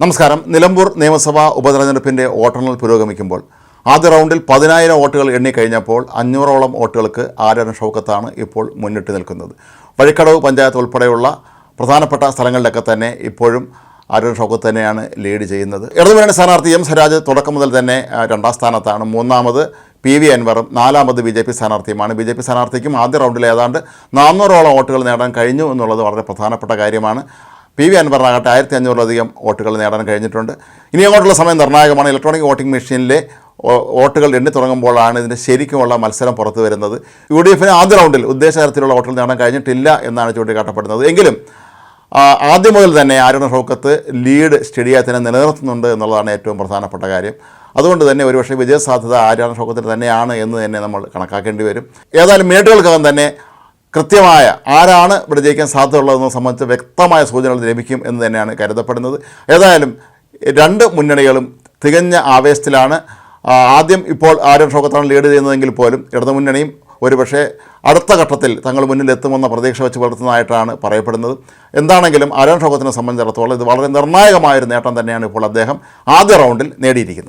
നമസ്കാരം. നിലമ്പൂർ നിയമസഭാ ഉപതെരഞ്ഞെടുപ്പിന്റെ വോട്ടെണ്ണൽ പുരോഗമിക്കുമ്പോൾ ആദ്യ റൗണ്ടിൽ പതിനായിരം വോട്ടുകൾ എണ്ണിക്കഴിഞ്ഞപ്പോൾ അഞ്ഞൂറോളം വോട്ടുകൾക്ക് ആര്യൻ ഷൗക്കത്താണ് ഇപ്പോൾ മുന്നിട്ട് നിൽക്കുന്നത്. വഴിക്കടവ് പഞ്ചായത്ത് ഉൾപ്പെടെയുള്ള പ്രധാനപ്പെട്ട സ്ഥലങ്ങളിലൊക്കെ തന്നെ ഇപ്പോഴും ആരോഗ്യ ഷൗക്കത്ത് തന്നെയാണ് ലീഡ് ചെയ്യുന്നത്. ഇടതുമുന്നണി സ്ഥാനാർത്ഥി എം സ്വരാജ് തുടക്കം മുതൽ തന്നെ രണ്ടാം സ്ഥാനത്താണ്. മൂന്നാമത് പി വി അൻവറും നാലാമത് ബി ജെ പി സ്ഥാനാർത്ഥിയുമാണ്. ബി ജെ പി സ്ഥാനാർത്ഥിക്കും ആദ്യ റൗണ്ടിൽ ഏതാണ്ട് നാനൂറോളം വോട്ടുകൾ നേടാൻ കഴിഞ്ഞു എന്നുള്ളത് വളരെ പ്രധാനപ്പെട്ട കാര്യമാണ്. പി വി അൻവറിനാകട്ടെ ആയിരത്തി അഞ്ഞൂറിലധികം വോട്ടുകൾ നേടാൻ കഴിഞ്ഞിട്ടുണ്ട്. ഇനി അങ്ങോട്ടുള്ള സമയം നിർണായകമാണ്. ഇലക്ട്രോണിക് വോട്ടിംഗ് മെഷീനിലെ വോട്ടുകൾ എണ്ണി തുടങ്ങുമ്പോഴാണ് ഇതിന്റെ ശരിക്കുമുള്ള മത്സരം പുറത്തു വരുന്നത്. യു ഡി എഫിന് ആദ്യ റൗണ്ടിൽ ഉദ്ദേശ തരത്തിലുള്ള വോട്ടുകൾ നേടാൻ കഴിഞ്ഞിട്ടില്ല എന്നാണ് ചൂണ്ടിക്കാട്ടപ്പെടുന്നത്. എങ്കിലും ആദ്യം മുതൽ തന്നെ ആരുടെ ഷൗക്കത്ത് ലീഡ് സ്റ്റഡിയായി തന്നെ നിലനിർത്തുന്നുണ്ട് എന്നുള്ളതാണ് ഏറ്റവും പ്രധാനപ്പെട്ട കാര്യം. അതുകൊണ്ട് തന്നെ ഒരുപക്ഷെ വിജയസാധ്യത ആര്യാണ ഷൗക്കത്തിന് തന്നെയാണ് എന്ന് തന്നെ നമ്മൾ കണക്കാക്കേണ്ടി വരും. ഏതായാലും മിനിറ്റുകൾക്കകം തന്നെ കൃത്യമായ ആരാണ് ഇവിടെ ജയിക്കാൻ സാധ്യതയുള്ളതെന്ന് സംബന്ധിച്ച് വ്യക്തമായ സൂചനകൾ ലഭിക്കും എന്ന് തന്നെയാണ് കരുതപ്പെടുന്നത്. ഏതായാലും രണ്ട് മുന്നണികളും തികഞ്ഞ ആവേശത്തിലാണ്. ആദ്യം ഇപ്പോൾ ആര്യൻ ഷോകത്താണ് ലീഡ് ചെയ്യുന്നതെങ്കിൽ പോലും ഇടതുമുന്നണിയും ഒരുപക്ഷെ അടുത്ത ഘട്ടത്തിൽ തങ്ങൾ മുന്നിലെത്തുമെന്ന പ്രതീക്ഷ വെച്ച് പുലർത്തുന്നതായിട്ടാണ് പറയപ്പെടുന്നത്. എന്താണെങ്കിലും ആര്യൻ ഷോകത്തിനെ സംബന്ധിച്ചിടത്തോളം ഇത് വളരെ നിർണായകമായൊരു നേട്ടം തന്നെയാണ് ഇപ്പോൾ അദ്ദേഹം ആദ്യ റൗണ്ടിൽ നേടിയിരിക്കുന്നത്.